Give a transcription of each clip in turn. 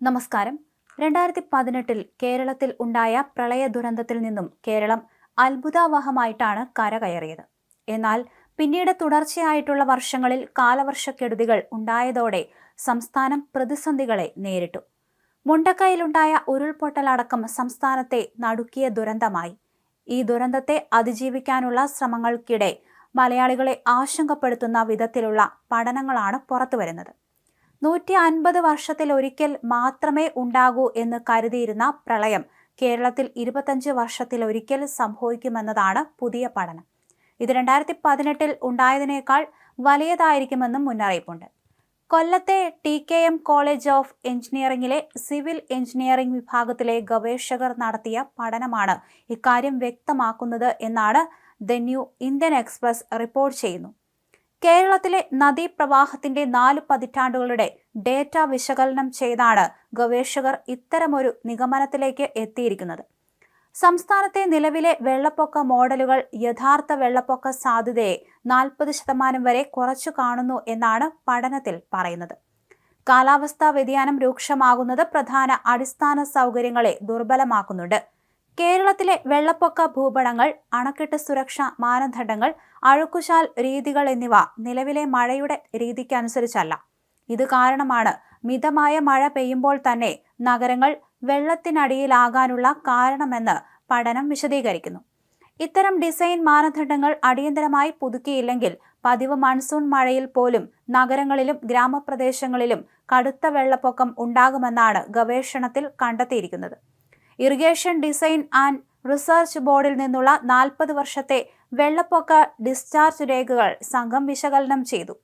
നമസ്കാരം. രണ്ടായിരത്തി പതിനെട്ടിൽ കേരളത്തിൽ ഉണ്ടായ പ്രളയ ദുരന്തത്തിൽ നിന്നും കേരളം അത്ഭുതാവഹമായിട്ടാണ് കരകയറിയത് എന്നാൽ പിന്നീട് തുടർച്ചയായിട്ടുള്ള വർഷങ്ങളിൽ കാലവർഷക്കെടുതികൾ ഉണ്ടായതോടെ സംസ്ഥാനം പ്രതിസന്ധികളെ നേരിട്ടു. മുണ്ടക്കയിലുണ്ടായ ഉരുൾപൊട്ടലടക്കം സംസ്ഥാനത്തെ നടുക്കിയ ദുരന്തമായി. ഈ ദുരന്തത്തെ അതിജീവിക്കാനുള്ള ശ്രമങ്ങൾക്കിടെ മലയാളികളെ ആശങ്കപ്പെടുത്തുന്ന വിധത്തിലുള്ള പഠനങ്ങളാണ് പുറത്തുവരുന്നത്. നൂറ്റി അൻപത് വർഷത്തിൽ ഒരിക്കൽ മാത്രമേ ഉണ്ടാകൂ എന്ന് കരുതിയിരുന്ന പ്രളയം കേരളത്തിൽ ഇരുപത്തഞ്ച് വർഷത്തിൽ ഒരിക്കൽ സംഭവിക്കുമെന്നതാണ് പുതിയ പഠനം. ഇത് രണ്ടായിരത്തി പതിനെട്ടിൽ ഉണ്ടായതിനേക്കാൾ വലിയതായിരിക്കുമെന്നും മുന്നറിയിപ്പുണ്ട്. കൊല്ലത്തെ T K M college of എഞ്ചിനീയറിംഗിലെ civil engineering വിഭാഗത്തിലെ ഗവേഷകർ നടത്തിയ പഠനമാണ് ഇക്കാര്യം വ്യക്തമാക്കുന്നത് എന്നാണ് the New Indian Express report ചെയ്യുന്നു. കേരളത്തിലെ നദീപ്രവാഹത്തിന്റെ നാല് പതിറ്റാണ്ടുകളുടെ ഡേറ്റ വിശകലനം ചെയ്താണ് ഗവേഷകർ ഇത്തരമൊരു നിഗമനത്തിലേക്ക് എത്തിയിരിക്കുന്നത്. സംസ്ഥാനത്തെ നിലവിലെ വെള്ളപ്പൊക്ക മോഡലുകൾ യഥാർത്ഥ വെള്ളപ്പൊക്ക സാധ്യതയെ നാൽപ്പത് ശതമാനം വരെ കുറച്ചു കാണുന്നു എന്നാണ് പഠനത്തിൽ പറയുന്നത്. കാലാവസ്ഥാ വ്യതിയാനം രൂക്ഷമാകുന്നത് പ്രധാന അടിസ്ഥാന സൗകര്യങ്ങളെ ദുർബലമാക്കുന്നുണ്ട്. കേരളത്തിലെ വെള്ളപ്പൊക്ക ഭൂപടങ്ങൾ അണക്കെട്ട് സുരക്ഷാ മാനദണ്ഡങ്ങൾ അഴുക്കുശാൽ രീതികൾ എന്നിവ നിലവിലെ മഴയുടെ രീതിക്കനുസരിച്ചല്ല. ഇത് കാരണമാണ് മിതമായ മഴ പെയ്യുമ്പോൾ തന്നെ നഗരങ്ങൾ വെള്ളത്തിനടിയിലാകാനുള്ള കാരണമെന്ന് പഠനം വിശദീകരിക്കുന്നു. ഇത്തരം ഡിസൈൻ മാനദണ്ഡങ്ങൾ അടിയന്തരമായി പുതുക്കിയില്ലെങ്കിൽ പതിവ് മൺസൂൺ മഴയിൽ പോലും നഗരങ്ങളിലും ഗ്രാമപ്രദേശങ്ങളിലും കടുത്ത വെള്ളപ്പൊക്കം ഉണ്ടാകുമെന്നാണ് ഗവേഷണത്തിൽ കണ്ടെത്തിയിരിക്കുന്നത്. ഇറിഗേഷൻ ഡിസൈൻ ആൻഡ് റിസർച്ച് ബോർഡിൽ നിന്നുള്ള നാൽപ്പത് വർഷത്തെ വെള്ളപ്പൊക്ക ഡിസ്ചാർജ് രേഖകൾ സംഘം വിശകലനം ചെയ്തു.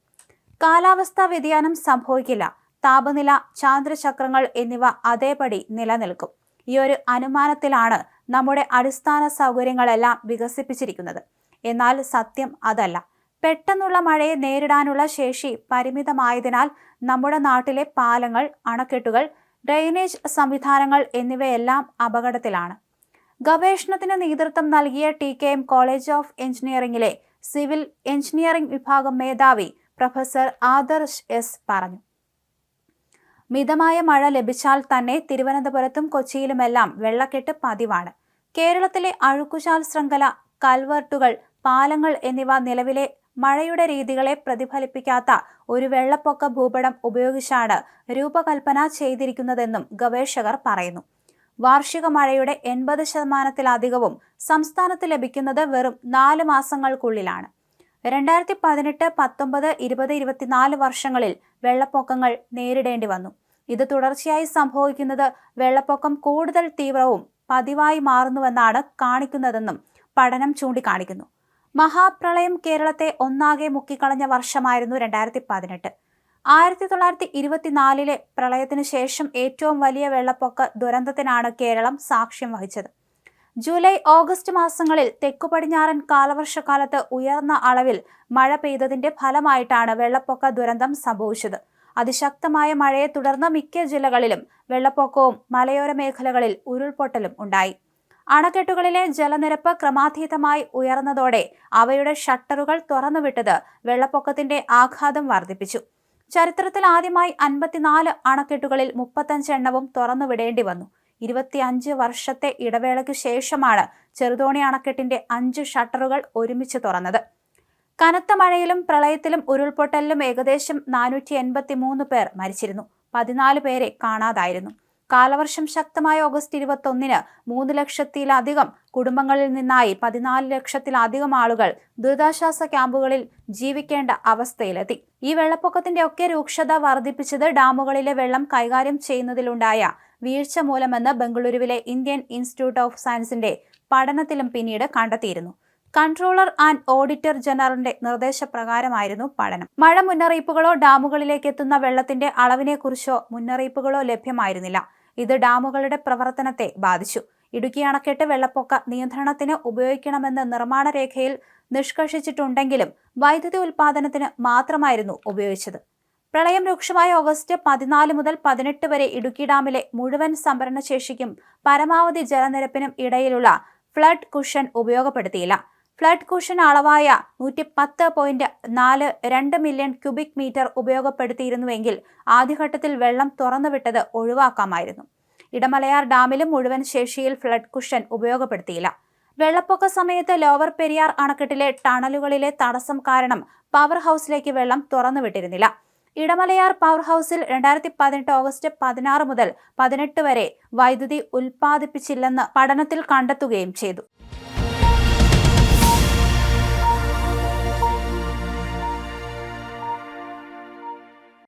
കാലാവസ്ഥാ വ്യതിയാനം സംഭവിക്കില്ല. താപനില ചാന്ദ്രചക്രങ്ങൾ എന്നിവ അതേപടി നിലനിൽക്കും. ഈ ഒരു അനുമാനത്തിലാണ് നമ്മുടെ അടിസ്ഥാന സൗകര്യങ്ങളെല്ലാം വികസിപ്പിച്ചിരിക്കുന്നത്. എന്നാൽ സത്യം അതല്ല. പെട്ടെന്നുള്ള മഴയെ നേരിടാനുള്ള ശേഷി പരിമിതമായതിനാൽ നമ്മുടെ നാട്ടിലെ പാലങ്ങൾ അണക്കെട്ടുകൾ ഡ്രെയിനേജ് സംവിധാനങ്ങൾ എന്നിവയെല്ലാം അപകടത്തിലാണ്. ഗവേഷണത്തിന് നേതൃത്വം നൽകിയ T K M college of എഞ്ചിനീയറിംഗിലെ civil engineering വിഭാഗം മേധാവി പ്രൊഫസർ ആദർശ് എസ് പറഞ്ഞു. മിതമായ മഴ ലഭിച്ചാൽ തന്നെ തിരുവനന്തപുരത്തും കൊച്ചിയിലുമെല്ലാം വെള്ളക്കെട്ട് പതിവാണ്. കേരളത്തിലെ അഴുക്കുചാൽ ശൃംഖല കൽവർട്ടുകൾ പാലങ്ങൾ എന്നിവ നിലവിലെ മഴയുടെ രീതികളെ പ്രതിഫലിപ്പിക്കാത്ത ഒരു വെള്ളപ്പൊക്ക ഭൂപടം ഉപയോഗിച്ചാണ് രൂപകൽപ്പന ചെയ്തിരിക്കുന്നതെന്നും ഗവേഷകർ പറയുന്നു. വാർഷിക മഴയുടെ എൺപത് ശതമാനത്തിലധികവും സംസ്ഥാനത്ത് ലഭിക്കുന്നത് വെറും നാല് മാസങ്ങൾക്കുള്ളിലാണ്. രണ്ടായിരത്തി പതിനെട്ട് പത്തൊമ്പത് ഇരുപത് ഇരുപത്തിനാല് വർഷങ്ങളിൽ വെള്ളപ്പൊക്കങ്ങൾ നേരിടേണ്ടി വന്നു. ഇത് തുടർച്ചയായി സംഭവിക്കുന്നത് വെള്ളപ്പൊക്കം കൂടുതൽ തീവ്രവും പതിവായി മാറുന്നുവെന്നാണ് കാണിക്കുന്നതെന്നും പഠനം ചൂണ്ടിക്കാണിക്കുന്നു. മഹാപ്രളയം കേരളത്തെ ഒന്നാകെ മുക്കിക്കളഞ്ഞ വർഷമായിരുന്നു രണ്ടായിരത്തി പതിനെട്ട് ആയിരത്തി തൊള്ളായിരത്തി ഇരുപത്തിനാലിലെ പ്രളയത്തിനു ശേഷം ഏറ്റവും വലിയ വെള്ളപ്പൊക്ക ദുരന്തത്തിനാണ് കേരളം സാക്ഷ്യം വഹിച്ചത്. ജൂലൈ ഓഗസ്റ്റ് മാസങ്ങളിൽ തെക്കു പടിഞ്ഞാറൻ കാലവർഷക്കാലത്ത് ഉയർന്ന അളവിൽ മഴ പെയ്തതിന്റെ ഫലമായിട്ടാണ് വെള്ളപ്പൊക്ക ദുരന്തം സംഭവിച്ചത്. അതിശക്തമായ മഴയെ തുടർന്ന് മിക്ക ജില്ലകളിലും വെള്ളപ്പൊക്കവും മലയോര മേഖലകളിൽ ഉരുൾപൊട്ടലും ഉണ്ടായി. അണക്കെട്ടുകളിലെ ജലനിരപ്പ് ക്രമാതീതമായി ഉയർന്നതോടെ അവയുടെ ഷട്ടറുകൾ തുറന്നുവിട്ടത് വെള്ളപ്പൊക്കത്തിന്റെ ആഘാതം വർദ്ധിപ്പിച്ചു. ചരിത്രത്തിൽ ആദ്യമായി അൻപത്തിനാല് അണക്കെട്ടുകളിൽ മുപ്പത്തഞ്ച് എണ്ണവും തുറന്നുവിടേണ്ടി വന്നു. ഇരുപത്തിയഞ്ച് വർഷത്തെ ഇടവേളയ്ക്ക് ശേഷമാണ് ചെറുതോണി അണക്കെട്ടിന്റെ അഞ്ച് ഷട്ടറുകൾ ഒരുമിച്ച് തുറന്നത്. കനത്ത മഴയിലും പ്രളയത്തിലും ഉരുൾപൊട്ടലിലും ഏകദേശം നാനൂറ്റി എൺപത്തി മൂന്ന് പേർ മരിച്ചിരുന്നു. പതിനാല് പേരെ കാണാതായിരുന്നു. കാലവർഷം ശക്തമായ ഓഗസ്റ്റ് ഇരുപത്തൊന്നിന് മൂന്ന് ലക്ഷത്തിലധികം കുടുംബങ്ങളിൽ നിന്നായി പതിനാല് ലക്ഷത്തിലധികം ആളുകൾ ദുരിതാശ്വാസ ക്യാമ്പുകളിൽ ജീവിക്കേണ്ട അവസ്ഥയിലെത്തി. ഈ വെള്ളപ്പൊക്കത്തിന്റെ ഒക്കെ രൂക്ഷത വർദ്ധിപ്പിച്ചത് ഡാമുകളിലെ വെള്ളം കൈകാര്യം ചെയ്യുന്നതിലുണ്ടായ വീഴ്ച മൂലമെന്ന് ബംഗളൂരുവിലെ ഇന്ത്യൻ ഇൻസ്റ്റിറ്റ്യൂട്ട് ഓഫ് സയൻസിന്റെ പഠനത്തിലും പിന്നീട് കണ്ടെത്തിയിരുന്നു. കൺട്രോളർ ആൻഡ് ഓഡിറ്റർ ജനറലിന്റെ നിർദ്ദേശപ്രകാരമായിരുന്നു പഠനം. മഴ മുന്നറിയിപ്പുകളോ ഡാമുകളിലേക്ക് എത്തുന്ന വെള്ളത്തിന്റെ അളവിനെക്കുറിച്ചോ മുന്നറിയിപ്പുകളോ ലഭ്യമായിരുന്നില്ല. ഇത് ഡാമുകളുടെ പ്രവർത്തനത്തെ ബാധിച്ചു. ഇടുക്കി അണക്കെട്ട് വെള്ളപ്പൊക്ക നിയന്ത്രണത്തിന് ഉപയോഗിക്കണമെന്ന് നിർമ്മാണ രേഖയിൽ നിഷ്കർഷിച്ചിട്ടുണ്ടെങ്കിലും വൈദ്യുതി ഉൽപാദനത്തിന് മാത്രമായിരുന്നു ഉപയോഗിച്ചത്. പ്രളയം രൂക്ഷമായ ഓഗസ്റ്റ് പതിനാല് മുതൽ പതിനെട്ട് വരെ ഇടുക്കി ഡാമിലെ മുഴുവൻ സംഭരണശേഷിക്കും പരമാവധി ജലനിരപ്പിനും ഇടയിലുള്ള ഫ്ലഡ് കുഷൻ ഉപയോഗപ്പെടുത്തിയില്ല. ഫ്ലഡ് കുഷൻ അളവായ നൂറ്റി പത്ത് പോയിന്റ് നാല് രണ്ട് മില്യൺ ക്യൂബിക് മീറ്റർ ഉപയോഗപ്പെടുത്തിയിരുന്നുവെങ്കിൽ ആദ്യഘട്ടത്തിൽ വെള്ളം തുറന്നുവിട്ടത് ഒഴിവാക്കാമായിരുന്നു. ഇടമലയാർ ഡാമിലും മുഴുവൻ ശേഷിയിൽ ഫ്ലഡ് കുഷൻ ഉപയോഗപ്പെടുത്തിയില്ല. വെള്ളപ്പൊക്ക സമയത്ത് ലോവർ പെരിയാർ അണക്കെട്ടിലെ ടണലുകളിലെ തടസ്സം കാരണം പവർ ഹൗസിലേക്ക് വെള്ളം തുറന്നുവിട്ടിരുന്നില്ല. ഇടമലയാർ പവർ ഹൗസിൽ രണ്ടായിരത്തി പതിനെട്ട് ഓഗസ്റ്റ് പതിനാറ് മുതൽ പതിനെട്ട് വരെ വൈദ്യുതി ഉൽപ്പാദിപ്പിച്ചില്ലെന്ന് പഠനത്തിൽ കണ്ടെത്തുകയും ചെയ്തു.